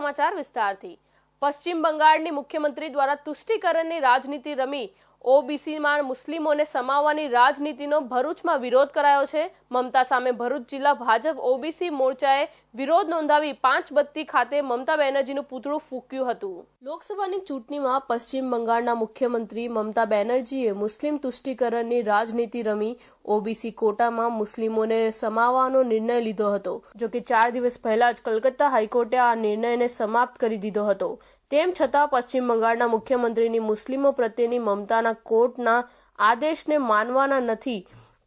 સમાચાર વિસ્તારથી. પશ્ચિમ બંગાળની મુખ્યમંત્રી દ્વારા તુષ્ટિકરણની રાજનીતિ રમી ઓબીસીમાં મુસ્લિમોને સમાવવાની રાજનીતિનો ભરૂચમાં વિરોધ કરાયો છે. મમતા સામે ભરૂચ જિલ્લા ભાજપ ઓબીસી મોરચાએ વિરોધ નોંધાવી પાંચ બત્તી ખાતે મમતા બેનર્જીનું પૂતળું ફૂક્યું હતું. લોકસભાની ચૂંટણીમાં પશ્ચિમ બંગાળના મુખ્યમંત્રી મમતા બેનર્જીએ મુસ્લિમ તુષ્ટિકરણની રાજનીતિ રમી ઓબીસી કોટામાં મુસ્લિમોને સમાવવાનો નિર્ણય લીધો હતો જો કે ચાર દિવસ પહેલા જ કલકત્તા હાઈકોર્ટે આ નિર્ણયને સમાપ્ત કરી દીધો હતો. તેમ છતાં પશ્ચિમ બંગાળના મુખ્યમંત્રીની મુસ્લિમો પ્રત્યેની મમતાના કોર્ટના આદેશને માનવાના નથી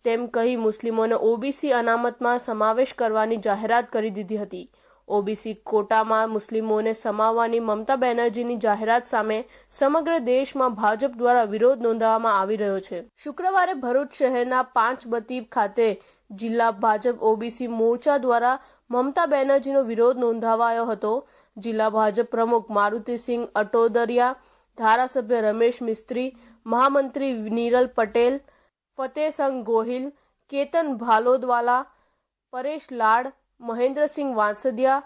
તેમ કહી મુસ્લિમોને ઓબીસી અનામતમાં સમાવેશ કરવાની જાહેરાત કરી દીધી હતી. ઓબીસી કોટામાં મુસ્લિમોને સમાવવાની મમતા બેનર્જીની જાહેરાત સામે સમગ્ર દેશમાં ભાજપ દ્વારા વિરોધ નોંધાવવામાં આવી રહ્યો છે. શુક્રવારે ભરૂચ શહેરના પાંચબતી ખાતે જિલ્લા ભાજપ ઓબીસી મોરચા દ્વારા મમતા બેનર્જીનો વિરોધ નોંધાવાયો હતો. જિલ્લા ભાજપ પ્રમુખ મારુતિસિંહ અટોદરિયા, ધારાસભ્ય રમેશ મિસ્ત્રી, મહામંત્રી નીરલ પટેલ ફતેહસંગ ગોહિલ, કેતન ભાલોદવાલા, પરેશ લાડ મહેન્દ્રસિંહ વાંસદિયા,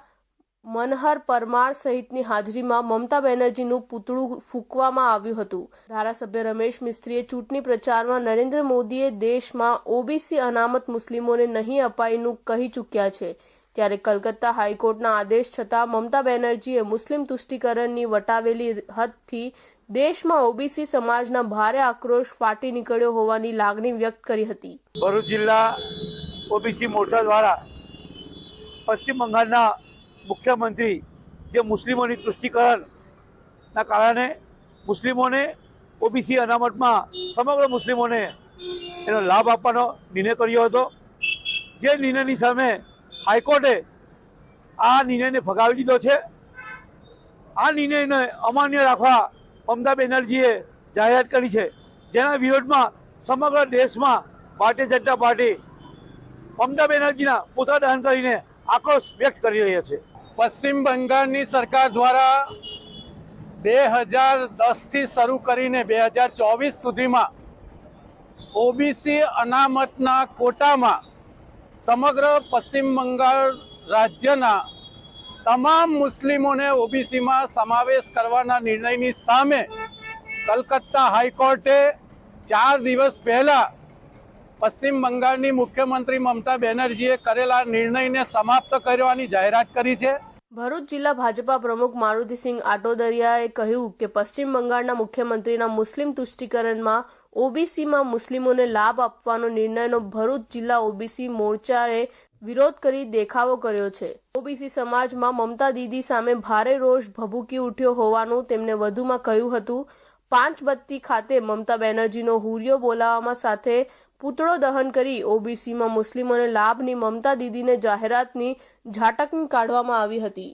મનહર પરમાર સહિતની હાજરીમાં મમતા બેનર્જીનું પૂતળું ફૂંકવામાં આવ્યું હતું. ધારાસભ્ય રમેશ મિસ્ત્રીએ ચૂંટણી પ્રચારમાં નરેન્દ્ર મોદીએ દેશમાં ઓબીસી અનામત મુસ્લિમોને નહીં અપાઈનું કહી ચૂક્યા છે. ત્યારે કલકત્તા હાઈકોર્ટના આદેશ છતાં મમતા બેનર્જીએ મુસ્લિમ તુષ્ટિકરણની વટાવેલી હદથી દેશમાં ઓબીસી સમાજના ભારે આક્રોશ ફાટી નીકળ્યો હોવાની લાગણી વ્યક્ત કરી હતી. ભરૂચ જિલ્લા ઓબીસી મોરચા દ્વારા પશ્ચિમ બંગાળના મુખ્યમંત્રી જે મુસ્લિમોની તુષ્ટિકરણના કારણે મુસ્લિમોને ઓબીસી અનામતમાં સમગ્ર મુસ્લિમોને એનો લાભ આપવાનો નિર્ણય કર્યો હતો. જે નિર્ણયની સામે હાઈકોર્ટે આ નિર્ણયને ફગાવી દીધો છે. આ નિર્ણયને અમાન્ય રાખવા મમતા બેનર્જીએ જાહેરાત કરી છે. જેના વિરોધમાં સમગ્ર દેશમાં ભારતીય જનતા પાર્ટી મમતા બેનર્જીના પૂતળા દહન કરીને આક્રોશ વ્યક્ત કરી રહ્યા છે. પશ્ચિમ બંગાળની સરકાર દ્વારા બે હજાર દસથી શરૂ કરીને બે હજાર ચોવીસ સુધીમાં ઓબીસી અનામતના કોટામાં સમગ્ર પશ્ચિમ બંગાળ રાજ્યના તમામ મુસ્લિમોને ઓબીસીમાં સમાવેશ કરવાના નિર્ણયની સામે કલકત્તા હાઈકોર્ટે ચાર દિવસ પહેલા પશ્ચિમ બંગાળની મુખ્યમંત્રી મમતા બેનર્જીએ કરેલા નિર્ણયને સમાપ્ત કરવાની જાહેરાત કરી છે. ભરૂચ જિલ્લા ભાજપા પ્રમુખ મારુતિસિંહ આટોદરિયાએ કહ્યું કે પશ્ચિમ બંગાળના મુખ્યમંત્રીના મુસ્લિમ તુષ્ટિકરણમાં ઓબીસીમાં મુસ્લિમોને લાભ આપવાનો નિર્ણયનો ભરૂચ જિલ્લા ઓબીસી મોરચાએ વિરોધ કરી દેખાવો કર્યો છે. ઓબીસી સમાજમાં મમતા દીદી સામે ભારે રોષ ભભૂકી ઉઠ્યો હોવાનું તેમણે વધુમાં કહ્યું હતું. પાંચ બત્તી ખાતે મમતા બેનર્જીનો હુરિયો બોલાવવામાં સાથે પૂતળો દહન કરી ઓબીસીમાં મુસ્લિમોને લાભની મમતા દીદીને જાહેરાતની ઝાટકણી કાઢવામાં આવી હતી.